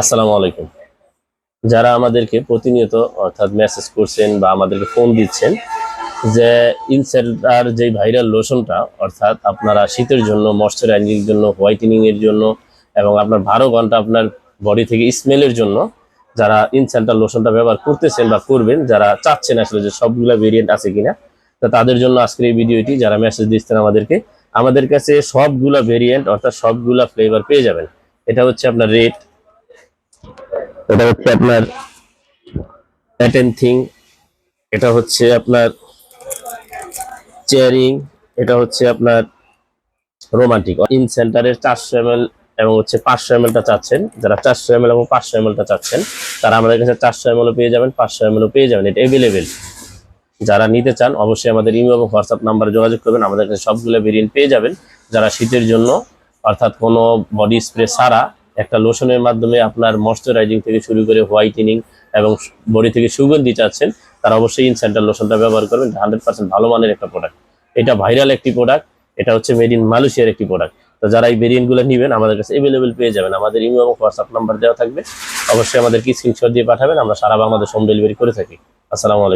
আসসালামু আলাইকুম। যারা আমাদেরকে প্রতিনিয়ত অর্থাৎ মেসেজ করছেন বা আমাদেরকে ফোন দিচ্ছেন যে ইনসেল্টার যে ভাইরাল লোশনটা অর্থাৎ আপনারা শীতের জন্য ময়শ্চারাইজিং জন্য হোয়াইটেনিং এর জন্য এবং আপনার বারো ঘণ্টা আপনার বডি থেকে স্মেলের জন্য যারা ইনসেল্টার লোশনটা ব্যবহার করতেছেন বা করবেন, যারা চাচ্ছেন আসলে যে সবগুলা ভেরিয়েন্ট আছে কিনা, তা তাদের জন্য আজকের এই ভিডিওটি, যারা মেসেজ দিচ্ছেন আমাদেরকে, আমাদের কাছে সবগুলা ভেরিয়েন্ট অর্থাৎ সবগুলা ফ্লেভার পেয়ে যাবেন। এটা হচ্ছে আপনার রেড এটা হচ্ছে আপনার প্যাটেন থিং, এটা হচ্ছে আপনার চেয়ারিং, এটা হচ্ছে আপনার রোমান্টিক। ইন সেন্টারের চারশো এম এবং হচ্ছে পাঁচশো এম টা চাচ্ছেন। যারা চারশো এম এবং পাঁচশো এম টা চাচ্ছেন, তারা আমাদের কাছে চারশো এম পেয়ে যাবেন, পাঁচশো এম পেয়ে যাবেন। এটা অ্যাভেলেবেল যারা নিতে চান, অবশ্যই আমাদের ইমেল এবং হোয়াটসঅ্যাপ নাম্বারে যোগাযোগ করবেন। আমাদের কাছে সবগুলো ভেরিয়েন্ট পেয়ে যাবেন। যারা শীতের জন্য, অর্থাৎ কোনো বডি স্প্রে ছাড়া একটা লোশনের মাধ্যমে আপনার ময়শ্চারাইজিং থেকে শুরু করে হোয়াইটেনিং এবং বডি থেকে সুগন্ধি চাচ্ছেন, তারা অবশ্যই ইনসেন্টার লোশনটা ব্যবহার করবেন হান্ড্রেড পার্সেন্ট ভালো মানের একটা প্রোডাক্ট এটা ভাইরাল একটি প্রোডাক্ট এটা হচ্ছে মেড ইন মালয়েশিয়ার একটি প্রোডাক্ট তো যারা এই ভেরিয়েন্টগুলো নেবেন, আমাদের কাছে অ্যাভেলেবেল পেয়ে যাবেন। আমাদের ইমেল এবং হোয়াটসঅ্যাপ নাম্বার দেওয়া থাকবে, অবশ্যই আমাদেরকে স্ক্রিনশট দিয়ে পাঠাবেন, আমরা সারা বাংলাদেশ হোম ডেলিভারি করে থাকি। আসসালামু আলাইকুম।